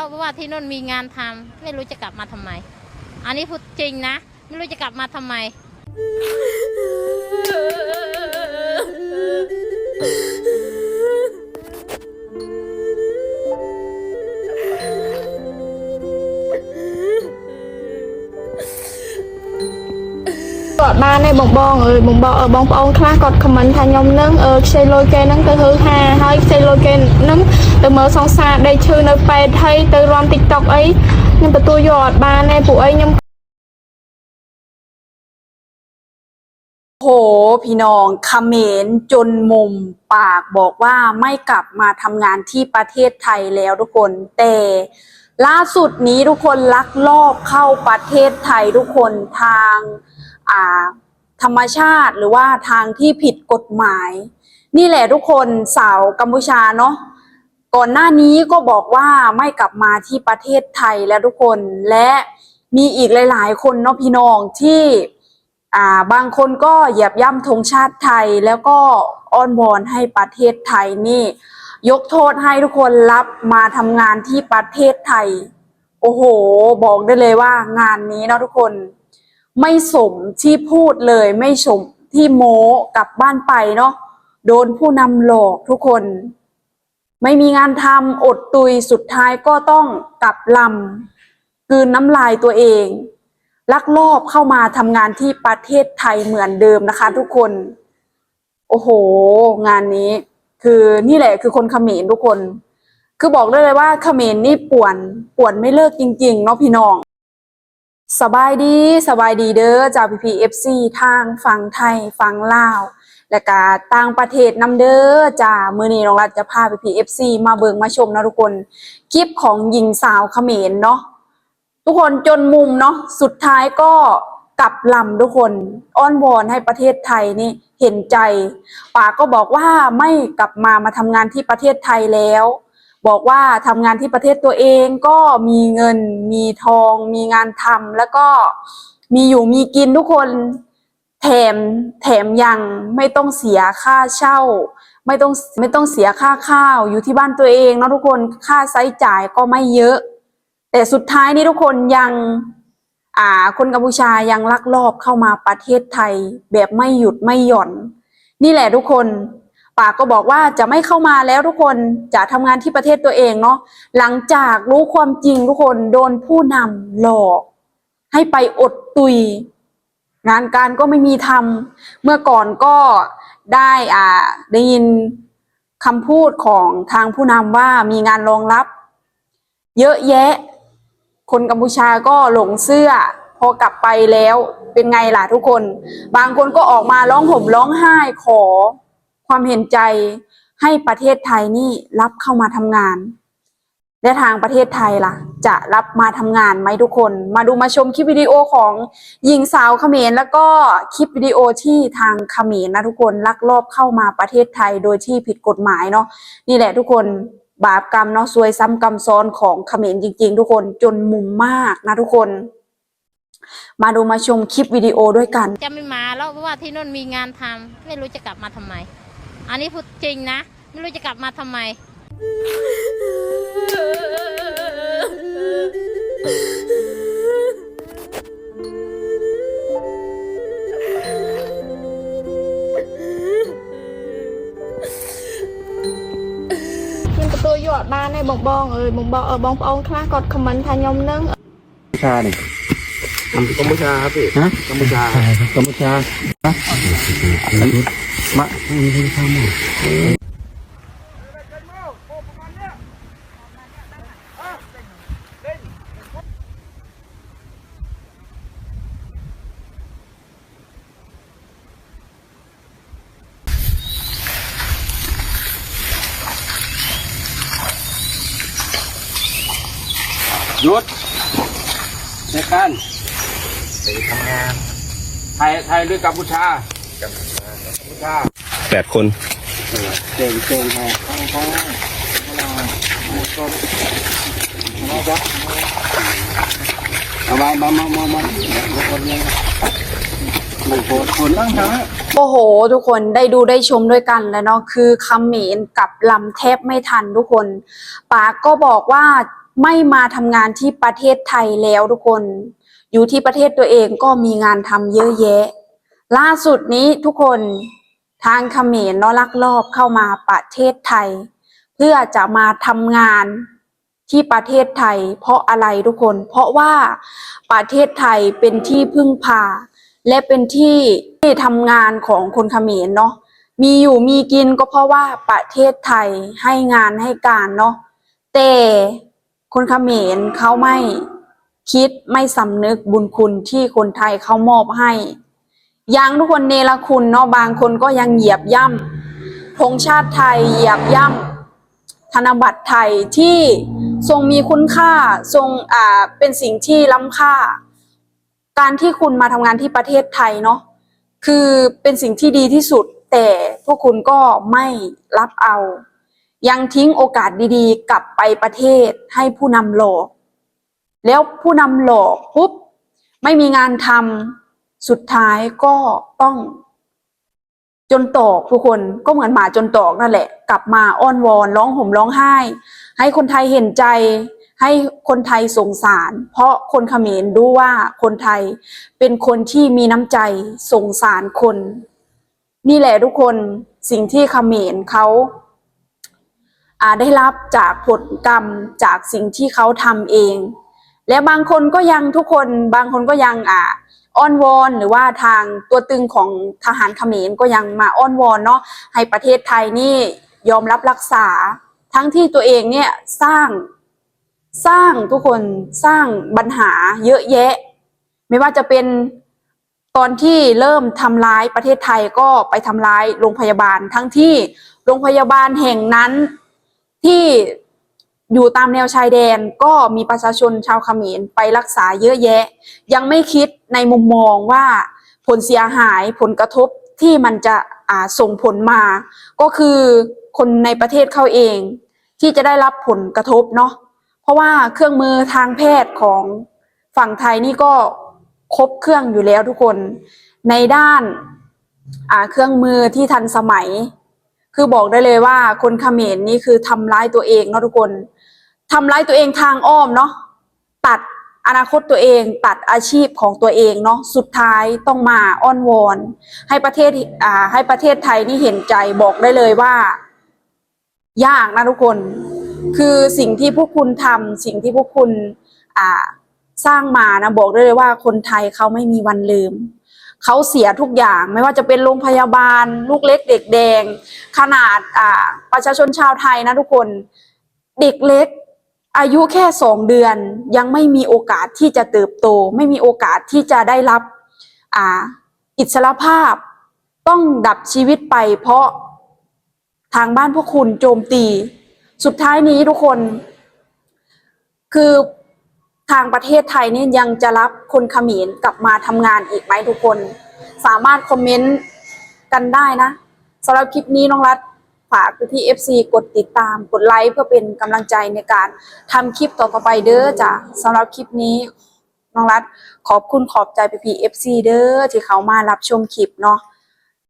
แล้วเพราะว่าที่นู่นมีงานทำไม่รู้จะกลับมาทำไม อันนี้พูดจริงนะ ไม่รู้จะกลับมาทำไม គាត់បានឯងបងបងអើយបងបងអើបងប្អូនខ្លះគាត់ខមមិនថាខ្ញុំនឹងអើខ្ចីលុយគេនឹងទៅហឺហាហើយខ្ចីលុយគេនឹង ទៅមើលសង្សារដេកឈឺនៅពេទ្យហើយទៅរំ TikTok អីខ្ញុំទទួលយកអត់បានឯងពួកអីខ្ញុំ โห พี่น้องเขมรจนมุมปากบอกว่าไม่กลับมาทำงานที่ประเทศไทยแล้วทุกคน แต่ล่าสุดนี้ทุกคนลักลอบเข้าประเทศไทยทุกคนทางอ่าธรรมชาติหรือว่าทางที่ผิดกฎหมาย นี่แหละทุกคนสาวกัมพูชาเนาะ ก่อนหน้านี้ก็บอกว่าไม่กลับมาที่ประเทศไทยแล้วทุกคนและมีอีกหลาย ๆ คนเนาะพี่น้องที่อ่าบางคนก็เหยียบย่ำธงชาติไทยแล้วก็อ้อนวอนให้ประเทศไทยนี่ ยกโทษให้ทุกคนรับมาทำงานที่ประเทศไทย โอ้โห บอกได้เลยว่างานนี้เนาะทุกคน ไม่สมที่พูดเลย ไม่สมที่โม้กลับบ้านไปเนาะโดนผู้นำหลอกทุกคน ไม่มีงานทำอดตุยสุดท้ายก็ต้องกลับลำกืนน้ำลายตัวเอง ลักลอบเข้ามาทำงานที่ประเทศไทยเหมือนเดิมนะคะ ทุกคน โอ้โห งานนี้ คือนี่แหละคือคนเขมรทุกคน คือบอกได้เลยว่าเขมรนี่ป่วนป่วนไม่เลิกจริงๆเนาะพี่น้องสบายดีสบายดีเด้อจากพีพีเอฟซีทางฝั่งไทยฝั่งลาว และก็ต่างประเทศนำเด้อจ้ามื้อนี้น้องรัฐจะพาพีพีเอฟซีมาเบิ่งมาชมนะทุกคน คลิปของหญิงสาวเขมรเนาะทุกคนจนมุมเนาะสุดท้ายก็กลับลำทุกคนอ้อนวอนให้ประเทศไทยนี่เห็นใจป่าก็บอกว่าไม่กลับมามาทำงานที่ประเทศไทยแล้ว บอกว่าทำงานที่ประเทศตัวเองก็มีเงิน มีทอง มีงานทำแล้วก็มีอยู่มีกินทุกคน แถมแถมยังไม่ต้องเสียค่าเช่า ไม่ต้องไม่ต้องเสียค่าข้าวอยู่ที่บ้านตัวเองเนาะทุกคนค่าใช้จ่ายก็ไม่เยอะ แต่สุดท้ายนี้ทุกคนยังอ่าคนกัมพูชายังลักลอบเข้ามาประเทศไทย แบบไม่หยุดไม่หย่อน นี่แหละทุกคนปากก็บอกว่าจะไม่เข้ามาแล้วทุกคนจะทำงานที่ประเทศตัวเองเนาะหลังจากรู้ความจริงทุกคนโดนผู้นำหลอก ให้ไปอดตุย งานการก็ไม่มีทำเมื่อก่อนก็ได้อ่าได้ยินคำพูดของทางผู้นำว่ามีงานรองรับ เยอะแยะ คนกัมพูชาก็หลงเสื้อ พอกลับไปแล้วเป็นไงล่ะทุกคน บางคนก็ออกมาร้องห่มร้องไห้ขอความเห็นใจให้ประเทศไทยนี่รับเข้ามาทำงาน และทางประเทศไทยล่ะ จะรับมาทำงานไหมทุกคน มาดูมาชมคลิปวิดีโอของหญิงสาวเขมรแล้วก็คลิปวิดีโอที่ทางเขมรนะทุกคนลักลอบเข้ามาประเทศไทยโดยที่ผิดกฎหมายเนาะนี่แหละทุกคนบาปกรรมเนาะซวยซ้ำกรรมซ้อนของเขมรจริง ๆ ทุกคนจนมุมมากนะทุกคน มาดูมาชมคลิปวิดีโอด้วยกัน จะไม่มาแล้วเพราะว่าที่นู่นมีงานทำไม่รู้จะกลับมาทำไม อันนี้พูดจริงนะ ไม่รู้จะกลับมาทำไม ខ្ញុំទទួលយកអត់បានទេបងបងអើយបងបងអើបងប្អូនខ្លះគាត់ខមមិនថាខ្ញុំនឹងឆានេះកម្ពុជាទេកម្ពុជាកម្ពុជាម៉ាក់និយាយថាមក หยุดในการไปทำงานไทยไทยหรือกัมพูชากัมพูชาแปดคนเก่งเก่งครับเอามามามามามาคนนี้ไม่โกรธคนล่างท้ายโอ้โห ทุกคนได้ดูได้ชมด้วยกันแล้วเนาะคือคำเหมนกับลำแทบไม่ทันทุกคนปากก็บอกว่า ไม่มาทำงานที่ประเทศไทยแล้วทุกคน อยู่ที่ประเทศตัวเองก็มีงานทำเยอะแยะ ล่าสุดนี้ทุกคนทางเขมรเนาะลักลอบเข้ามาประเทศไทย เพื่อจะมาทำงานที่ประเทศไทย เพราะอะไรทุกคน เพราะว่าประเทศไทยเป็นที่พึ่งพา และเป็นที่ที่ทำงานของคนเขมรเนาะมีอยู่มีกินก็เพราะว่าประเทศไทยให้งานให้การเนาะแต่ คนเขมรเขาไม่คิดไม่สำนึกบุญคุณที่คนไทยเขามอบให้ยังทุกคนเนรคุณเนาะบางคนก็ยังเหยียบย่ำธงชาติไทยเหยียบย่ำธนบัตรไทยที่ทรงมีคุณค่าทรงอ่าเป็นสิ่งที่ล้ำค่า การที่คุณมาทำงานที่ประเทศไทยเนาะคือเป็นสิ่งที่ดีที่สุด แต่พวกคุณก็ไม่รับเอา ยังทิ้งโอกาสดีๆ กลับไปประเทศให้ผู้นำหลอก แล้วผู้นำหลอกปุ๊บไม่มีงานทำสุดท้ายก็ต้อง จนตอกทุกคนก็เหมือนหมาจนตอกนั่นแหละ กลับมาอ้อนวอนร้องห่มร้องไห้ ให้คนไทยเห็นใจ ให้คนไทยสงสาร เพราะคนเขมรรู้ว่าคนไทยเป็นคนที่มีน้ำใจสงสารคน นี่แหละทุกคนสิ่งที่เขมรเขาอ่า ได้รับจากผลกรรมจากสิ่งที่เขาทำเอง และบางคนก็ยังทุกคนบางคนก็ยังอ่าอ้อนวอนหรือว่าทางตัวตึงของทหารเขมรก็ยังมาอ้อนวอนเนาะให้ประเทศไทยนี่ยอมรับรักษา ทั้งที่ตัวเองเนี่ยสร้างสร้างทุกคนสร้างปัญหาเยอะแยะ ไม่ว่าจะเป็นตอนที่เริ่มทำร้ายประเทศไทยก็ไปทำร้ายโรงพยาบาล ทั้งที่โรงพยาบาลแห่งนั้น ที่อยู่ตามแนวชายแดนก็มีประชาชนชาวเขมรไปรักษาเยอะแยะ ยังไม่คิดในมุมมองว่าผลเสียหายผลกระทบที่มันจะส่งผลมา ก็คือคนในประเทศเขาเอง ที่จะได้รับผลกระทบเนาะเพราะว่าเครื่องมือทางแพทย์ของฝั่งไทยนี่ก็ครบเครื่องอยู่แล้วทุกคนในด้านเครื่องมือที่ทันสมัย คือบอกได้เลยว่าคนเขมรนี่คือทำร้ายตัวเองเนาะทุกคนทำร้ายตัวเองทางอ้อมเนาะตัดอนาคตตัวเองตัดอาชีพของตัวเองเนาะสุดท้ายต้องมาอ้อนวอน ให้ประเทศอ่าให้ประเทศไทยนี่เห็นใจบอกได้เลยว่า ยากนะทุกคน คือสิ่งที่พวกคุณทำสิ่งที่พวกคุณอ่าสร้างมานะบอกได้เลยว่าคนไทยเขาไม่มีวันลืม เขาเสียทุกอย่างไม่ว่าจะเป็นโรงพยาบาล ลูกเล็กเด็กแดง ขนาดอ่าประชาชนชาวไทยนะทุกคนเด็กเล็กอายุแค่สองเดือน ยังไม่มีโอกาสที่จะเติบโต ไม่มีโอกาสที่จะได้รับอ่าอิสรภาพ ต้องดับชีวิตไป เพราะทางบ้านพวกคุณโจมตี สุดท้ายนี้ทุกคน คือ ทางประเทศไทยนี่ยังจะรับคนเขมรกลับมาทำงานอีกไหมทุกคน สามารถคอมเมนต์กันได้นะสำหรับคลิปนี้น้องรัฐฝากไปที่ FC กดติดตามกดไลค์เพื่อเป็นกำลังใจในการทำคลิปต่อไปเด้อจ้ะสำหรับคลิปนี้น้องรัฐขอบคุณขอบใจไปพี FC เด้อที่เขามารับชมคลิปเนาะ